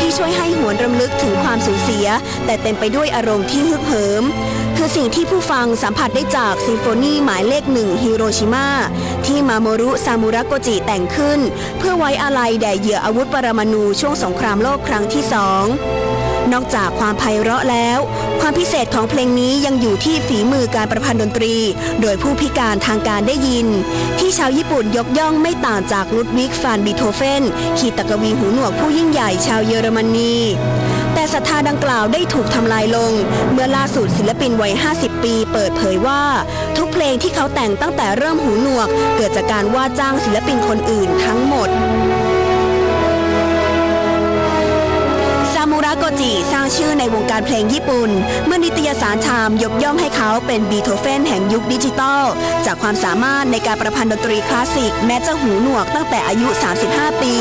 ที่ช่วยให้หวนรำลึกถึงความสูญเสีย แต่เต็มไปด้วยอารมณ์ที่ฮึกเหิม คือสิ่งที่ผู้ฟังสัมผัสได้จากซิมโฟนีหมายเลขหนึ่งฮิโรชิมาที่มาโมรุซามุระโกจิแต่งขึ้น เพื่อไว้อาลัยแด่เหยื่ออาวุธปรมาณูช่วงสงครามโลกครั้งที่สอง นอกจากความไพเราะแล้ว ความพิเศษของเพลงนี้ยังอยู่ที่ฝีมือการประพันธ์ดนตรี โดยผู้พิการทางการได้ยิน ที่ชาวญี่ปุ่นยกย่องไม่ต่างจากลุดวิกฟานบีโธเฟนขีตกวีหูหนวกผู้ยิ่งใหญ่ชาวเยอรมนีแต่ศรัทธาดังกล่าวได้ถูกทำลายลง เมื่อล่าสุดศิลปินวัย 50 ปี เปิดเผยว่า ทุกเพลงที่เขาแต่งตั้งแต่เริ่มหูหนวก เกิดจากการว่าจ้างศิลปินคนอื่นทั้งหมด โกจิสร้างชื่อในวงการเพลงญี่ปุ่น เมื่อนิตยสารไทม์ยกย่องให้เขาเป็นบีโธเฟนแห่งยุคดิจิตอล จากความสามารถในการประพันธ์ดนตรีคลาสสิก แม้จะหูหนวกตั้งแต่อายุ 35 ปี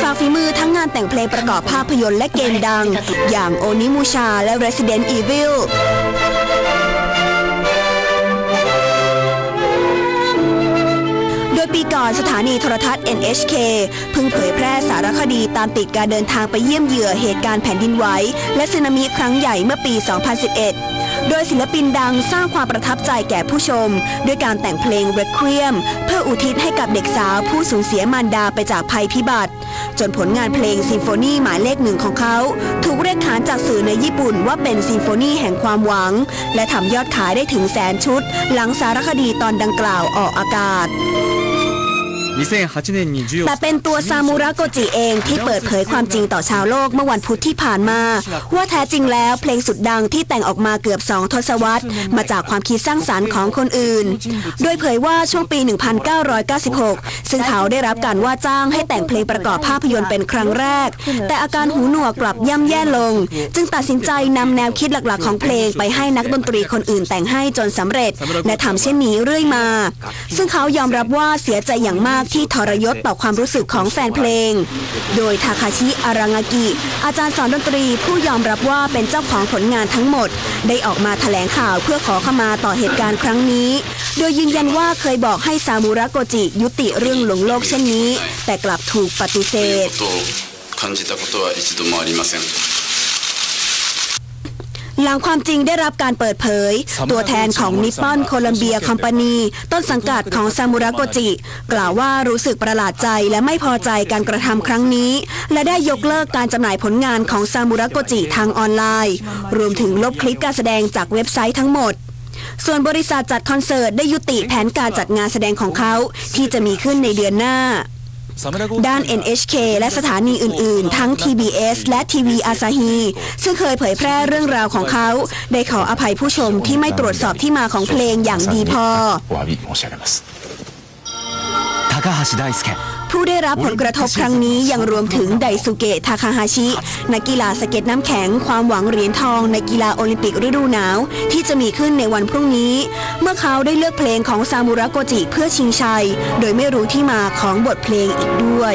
ฝาฝีมือทั้งงานแต่งเพลงประกอบภาพยนตร์และเกมดัง อย่างโอนิมูชาและ Resident Evil ีก่อนสถานีโทรทัศน์ NHK เพิ่งเผยแพร่สารคดีตามติดการเดินทางไปเยี่ยมเหยื่อเหตุการณ์แผ่นดินไหวและสึนามิครั้งใหญ่เมื่อปี 2011 โดยศิลปินดังสร้างความประทับใจแก่ผู้ชม ด้วยการแต่งเพลง Requiem เพื่ออุทิศให้กับเด็กสาวผู้สูญเสียมารดาไปจากภัยพิบัติ จนผลงานเพลงซิมโฟนีหมายเลขหนึ่งของเขา ถูกเรียกขานจากสื่อในญี่ปุ่นว่าเป็นซิมโฟนีแห่งความหวัง และทำยอดขายได้ถึงแสนชุด หลังสารคดีตอนดังกล่าวออกอากาศ 2008年に授与 แต่เป็นตัวซามูระโกจิเองที่เปิดเผยความจริงต่อชาวโลกเมื่อวันพุธที่ผ่านมา ว่าแท้จริงแล้วเพลงสุดดังที่แต่งออกมาเกือบสองทศวรรษ มาจากความคิดสร้างสารรค์ของคนอื่น โดยเผยว่าช่วงปี 1996 ซึ่งเขาได้รับการว่าจ้างให้แต่งเพลงประกอบภาพยนตร์เป็นครั้งแรก แต่อาการหูหนวกกลับย่ำแย่ลง จึงตัดสินใจนำแนวคิดหลักๆ ของเพลงไปให้นักดนตรีคนอื่นแต่งให้จนสำเร็จ และทำเช่นนี้เรื่อยมา ซึ่งเขายอมรับว่าเสียใจอย่างมาก ที่ทรยศต่อความรู้สึกของแฟนเพลง โดยทาคาชิอารางากิ อาจารย์สอนดนตรีผู้ยอมรับว่าเป็นเจ้าของผลงานทั้งหมด ได้ออกมาแถลงข่าวเพื่อขอขมาต่อเหตุการณ์ครั้งนี้ โดยยืนยันว่าเคยบอกให้ซามูระโกจิยุติเรื่องหลงโลกเช่นนี้ แต่กลับถูกปฏิเสธ หลังความจริงได้รับการเปิดเผย ตัวแทนของนิปปอนโคลัมเบียคอมพานีต้นสังกัดของซามูระโกจิ กล่าวว่ารู้สึกประหลาดใจและไม่พอใจการกระทำครั้งนี้ และได้ยกเลิกการจำหน่ายผลงานของซามูระโกจิทางออนไลน์ รวมถึงลบคลิปการแสดงจากเว็บไซต์ทั้งหมดส่วนบริษัทจัดคอนเสิร์ตได้ยุติแผนการจัดงานแสดงของเขา ที่จะมีขึ้นในเดือนหน้า ด้าน NHK และสถานีอื่น ๆ ทั้ง TBS และทีวีอาซาฮีซึ่งเคยเผยแพร่เรื่องราวของเขา ได้ขออภัยผู้ชมที่ไม่ตรวจสอบที่มาของเพลงอย่างดีพอ お詫び申し上げます高橋大輔 ผู้ได้รับผลกระทบครั้งนี้ยังรวมถึงไดสุเกะทาคาฮาชิ นักกีฬาสเก็ตน้ำแข็งความหวังเหรียญทองในกีฬาโอลิมปิกฤดูหนาว ที่จะมีขึ้นในวันพรุ่งนี้ เมื่อเขาได้เลือกเพลงของซามูระโกจิเพื่อชิงชัย โดยไม่รู้ที่มาของบทเพลงอีกด้วย